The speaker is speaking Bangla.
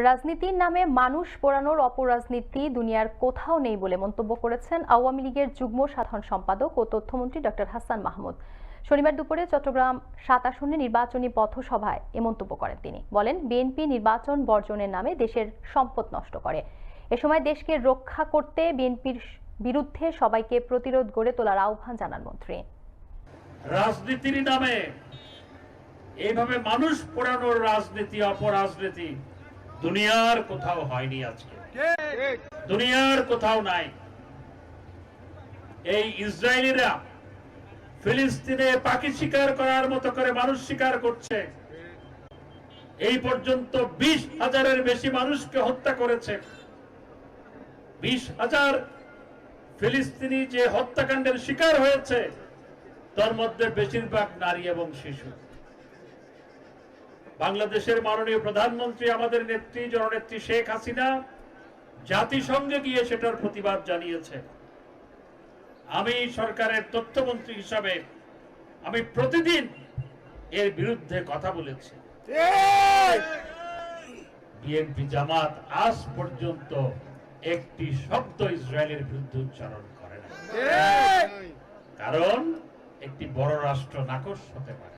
রাজনীতির নামে মানুষ পোড়ানোর অপরাজনীতি দুনিয়ার কোথাও নেই বলে মন্তব্য করেছেন আওয়ামী লীগের যুগ্ম সাধারণ সম্পাদক ও তথ্যমন্ত্রী ডক্টর হাসান মাহমুদ। শনিবার দুপুরে চট্টগ্রাম সাত আসনে নির্বাচনী পথসভায় এ মন্তব্য করেন তিনি। বলেন, বিএনপি নির্বাচন বর্জনের নামে দেশের সম্পদ নষ্ট করে। এ সময় দেশকে রক্ষা করতে বিএনপির বিরুদ্ধে সবাইকে প্রতিরোধ গড়ে তোলার আহ্বান জানান মন্ত্রী। রাজনীতির নামে এইভাবে মানুষ পোড়ানোর রাজনীতি, অপরাজনীতি দুনিয়ার কোথাও হয়নি আজকে। দুনিয়ার কোথাও নাই। এই ইসরায়েলিরা ফিলিস্তিনে পাখি শিকার করার মতো করে মানুষ শিকার করছে। এই পর্যন্ত বিশ হাজারের বেশি মানুষকে হত্যা করেছে। বিশ হাজার ফিলিস্তিনি যে হত্যাকাণ্ডের শিকার হয়েছে তার মধ্যে বেশিরভাগ নারী এবং শিশু। বাংলাদেশের মাননীয় প্রধানমন্ত্রী আমাদের নেত্রী জননেত্রী শেখ হাসিনা জাতিসংঘে গিয়ে সেটার প্রতিবাদ জানিয়েছে। আমি সরকারের তথ্যমন্ত্রী হিসাবে আমি প্রতিদিন এর বিরুদ্ধে কথা বলেছি। বিএনপি জামাত আজ পর্যন্ত একটি শব্দ ইসরায়েলের বিরুদ্ধে উচ্চারণ করে না। কারণ একটি বড় রাষ্ট্র নাকশ হতে পারে।